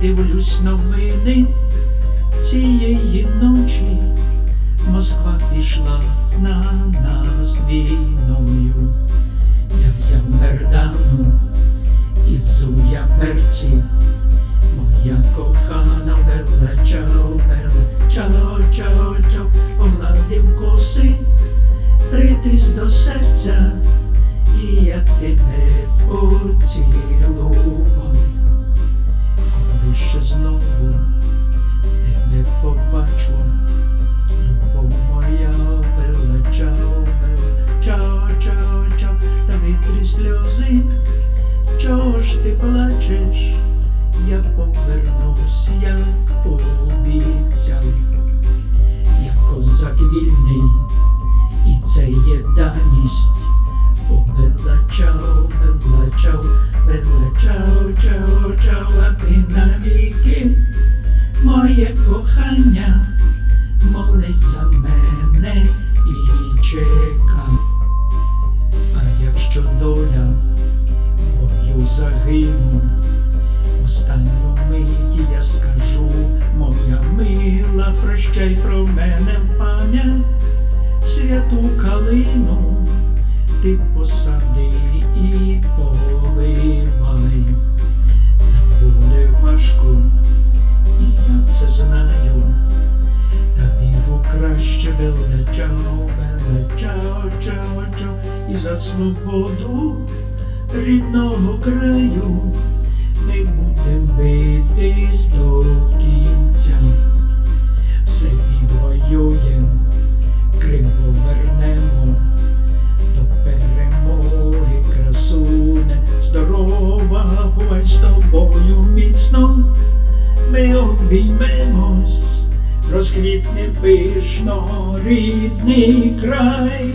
дивлюсь новини цієї ночі. Москва пішла на нас війною. Я взяв мердану і взув я берці. Моя кохана бела чао, бела чао, чао, чао, погладив коси, притис до серця, і я тебе поцілував. Ще знову тебе побачу, любов моя бела чао, бела чао, чао, чао, та витрі сльози, чого ж ти плачеш? Я повернусь, як обіцяв, я козак вільний, і це є даність. О, бела чао, бела чао, бела чао, чао, чао, моє кохання, молись за мене і чекай. А якщо доля бою загину, Останню мить я скажу, моя мила, прощай про мене в пам'ять, святу калину ти посади і поливай. Чао, беле чао, чао, чао, і за свободу рідного краю ми будем битись до кінця, все відвоюєм, Крим повернемо до перемоги, красуне, здорова, бувай з тобою міцно, ми обіймемось, розквітне пишно рідний край.